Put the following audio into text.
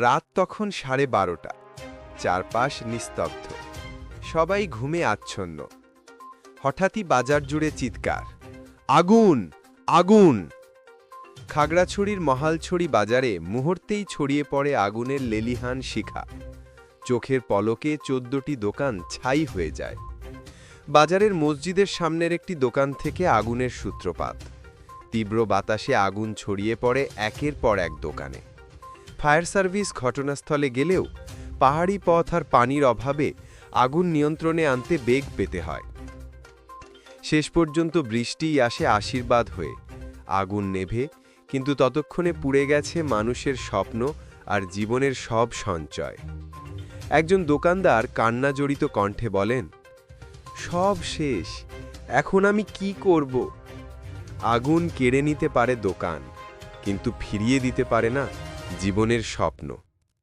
রাত তখন সাড়ে বারোটা। চারপাশ নিস্তব্ধ। সবাই ঘুমে আচ্ছন্ন। হঠাৎই বাজার জুড়ে চিৎকার। আগুন! আগুন! খাগড়াছড়ির মহালছড়ি বাজারে মুহূর্তেই ছড়িয়ে পড়ে আগুনের লেলিহান শিখা। চোখের পলকে চোদ্দটি দোকান ছাই হয়ে যায়। বাজারের মসজিদের সামনের একটি দোকান থেকে আগুনের সূত্রপাত। তীব্র বাতাসে আগুন ছড়িয়ে পড়ে একের পর এক দোকানে। ফায়ার সার্ভিস ঘটনাস্থলে গেলেও পাহাড়ি পথ আর পানির অভাবে আগুন নিয়ন্ত্রণে আনতে বেগ পেতে হয়। শেষ পর্যন্ত বৃষ্টিই আসে আশীর্বাদ হয়ে। আগুন নেভে, কিন্তু ততক্ষণে পুড়ে গেছে মানুষের স্বপ্ন আর জীবনের সব সঞ্চয়। একজন দোকানদার কান্না জড়িত কণ্ঠে বলেন, সব শেষ, এখন আমি কি করব? আগুন কেড়ে নিতে পারে দোকান, কিন্তু ফিরিয়ে দিতে পারে না। জীবনের স্বপ্ন।